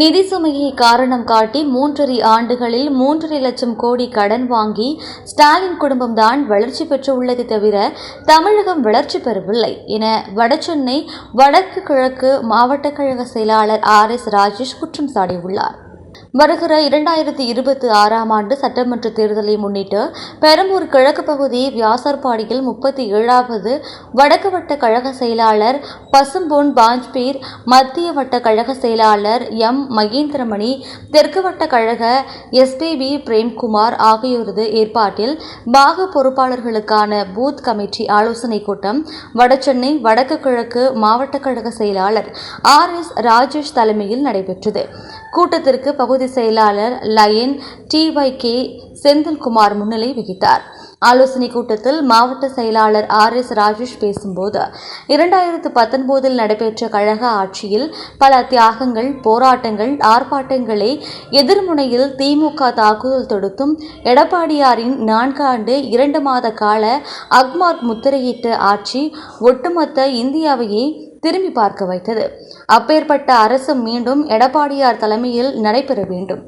நிதி சுமையை காரணம் காட்டி மூன்றரை ஆண்டுகளில் மூன்றரை லட்சம் கோடி கடன் வாங்கி ஸ்டாலின் குடும்பம்தான் வளர்ச்சி பெற்றுள்ளதை தவிர தமிழகம் வளர்ச்சி பெறவில்லை என வடசென்னை வடக்கு கிழக்கு மாவட்ட கழக செயலாளர் ஆர் எஸ் ராஜேஷ் குற்றம் சாட்டியுள்ளார். வருகிற இரண்டாயிரத்தி இருபத்தி ஆறாம் ஆண்டு சட்டமன்ற தேர்தலை முன்னிட்டு பெரம்பூர் கிழக்கு பகுதி வியாசர்பாடியில் முப்பத்தி ஏழாவது வடக்கு வட்ட கழக செயலாளர் பசும்பொன் பாஜ்பீர் மத்திய வட்ட கழக செயலாளர் எம் மகேந்திரமணி தெற்கு வட்ட கழக எஸ்பிபி பிரேம்குமார் ஆகியோரது ஏற்பாட்டில் பாக பொறுப்பாளர்களுக்கான பூத் கமிட்டி ஆலோசனை கூட்டம் வடசென்னை வடக்கு கிழக்கு மாவட்ட கழக செயலாளர் ஆர் எஸ் ராஜேஷ் தலைமையில் நடைபெற்றது. கூட்டத்திற்கு பகுதி செயலாளர் லயன் டிஒய் கே செந்தில்குமார் முன்னிலை வகித்தார். ஆலோசனைக் கூட்டத்தில் மாவட்ட செயலாளர் ஆர். எஸ். ராஜேஷ் பேசும்போது இரண்டாயிரத்து பத்தொன்பதில் நடைபெற்ற கழக ஆட்சியில் பல தியாகங்கள் போராட்டங்கள் ஆர்ப்பாட்டங்களை எதிர்முனையில் திமுக தாக்குதல் தொடுத்தும் எடப்பாடியாரின் நான்காண்டு இரண்டு மாத கால அக்மார்க் முத்திரையிட்ட ஆட்சி ஒட்டுமொத்த இந்தியாவையே திரும்பி பார்க்க வைத்தது. அப்பேற்பட்ட அரசு மீண்டும் எடப்பாடியார் தலைமையில் நடைபெற வேண்டும்.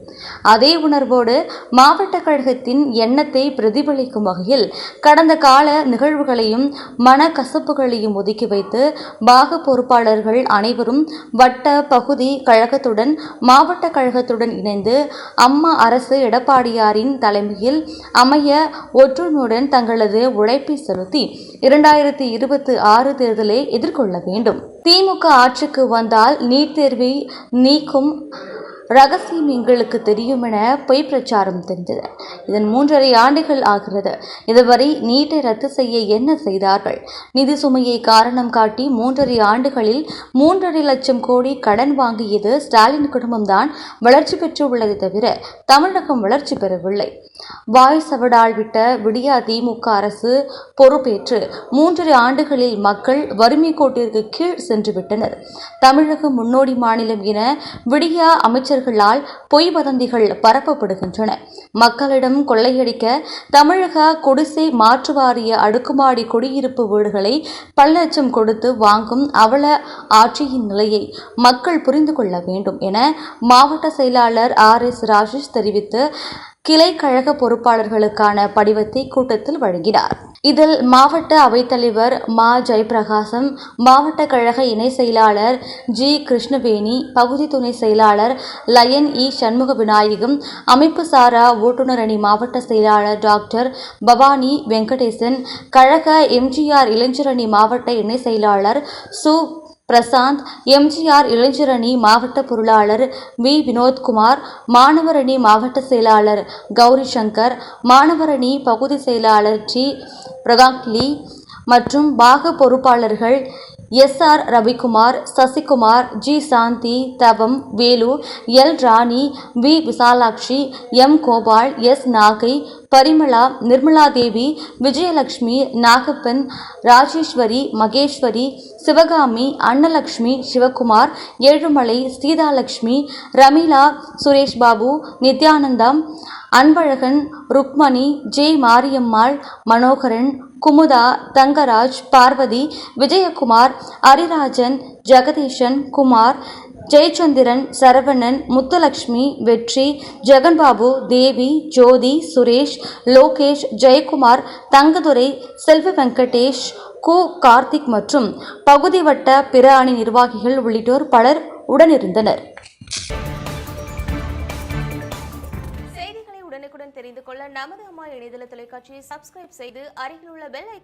அதே உணர்வோடு மாவட்ட கழகத்தின் எண்ணத்தை பிரதிபலிக்கும் வகையில் கடந்த கால நிகழ்வுகளையும் மனக்கசப்புகளையும் ஒதுக்கி வைத்து பாக பொறுப்பாளர்கள் அனைவரும் வட்ட பகுதி கழகத்துடன் மாவட்ட கழகத்துடன் இணைந்து அம்மா அரசு எடப்பாடியாரின் தலைமையில் அமைய ஒற்றுமையுடன் தங்களது உழைப்பை செலுத்தி இரண்டாயிரத்தி இருபத்தி ஆறு தேர்தலை எதிர்கொள்ள வேண்டும். திமுக ஆட்சிக்கு வந்தால் நீட் தேர்வை நீக்கும் ரகசியம் எங்களுக்கு தெரியும் என பொய் பிரச்சாரம் தெரிந்தது. இதன் மூன்றரை ஆண்டுகள் ஆகிறது. இதுவரை நீட்டை ரத்து செய்ய என்ன செய்தார்கள்? நிதி சுமையை காரணம் காட்டி மூன்றரை ஆண்டுகளில் மூன்றரை லட்சம் கோடி கடன் வாங்கியது ஸ்டாலின் குடும்பம்தான் வளர்ச்சி பெற்றுள்ளதை தவிர தமிழகம் வளர்ச்சி பெறவில்லை. வாய் சவடால் விட்ட விடியா திமுக அரசு பொறுப்பேற்று மூன்றரை ஆண்டுகளில் மக்கள் வறுமை கோட்டிற்கு கீழ் சென்று விட்டனர் தமிழகம் முன்னோடி மாநிலம் என விடியா அமைச்சர் அமைச்சர்களால் பொய் வதந்திகள் பரப்பப்படுகின்றன. மக்களிடம் கொள்ளையடிக்க தமிழக குடிசை மாற்று வாரிய அடுக்குமாடி குடியிருப்பு வீடுகளை பல லட்சம் கொடுத்து வாங்கும் அவல ஆட்சியின் நிலையை மக்கள் புரிந்து கொள்ள வேண்டும் என மாவட்ட செயலாளர் ஆர் எஸ் ராஜேஷ் தெரிவித்து கிளை கழக பொறுப்பாளர்களுக்கான படிவத்தை கூட்டத்தில் வழங்கினார். இதில் மாவட்ட அவைத்தலைவர் மா. ஜெயபிரகாசம் மாவட்ட கழக இணை செயலாளர் ஜி. கிருஷ்ணவேணி பகுதி துணை செயலாளர் லயன் இ. சண்முக விநாயகம் அமைப்பு சாரா ஓட்டுநர் அணி மாவட்ட செயலாளர் டாக்டர் பவானி வெங்கடேசன் கழக எம்ஜிஆர் இளைஞரணி மாவட்ட இணை செயலாளர் சு. பிரசாந்த் எம்ஜிஆர் இளைஞரணி மாவட்ட பொருளாளர் வி. வினோத்குமார் மாணவரணி மாவட்ட செயலாளர் கௌரி சங்கர் மாணவரணி பகுதி செயலாளர் டி. பிரகாக்லி மற்றும் பாக பொறுப்பாளர்கள் S R Ravikumar Sasikumar G Shanthi Thavam Velu L Rani V Visalakshi M Gopal S Nagai Parimala Nirmala Devi Vijayalakshmi Nagappan Rajeswari Maheswari Sivakami Annalakshmi Sivakumar Ezhumalai Seethalakshmi Ramila Suresh Babu Nithyanandam Anbazhagan Rukmani J Mariammal Manoharan Kumudha Thangaraj Parvathi Vijayakumar Arirajan Jagadeesan Kumar Jayachandran Saravanan Muthulakshmi Vetri Jaganbabu Devi ஜோதி சுரேஷ் லோகேஷ் ஜெயக்குமார் தங்கதுரை செல்வ வெங்கடேஷ் கு. கார்த்திக் மற்றும் பகுதி வட்ட பிற அணி நிர்வாகிகள் உள்ளிட்டோர் பலர் உடனிருந்தனர். செய்திகளை உடனுக்குடன் தெரிந்து கொள்ள நமது அம்மா இணையதள தொலைக்காட்சியை சப்ஸ்கிரைப் செய்து அருகில் உள்ள பெல் ஐக்கான்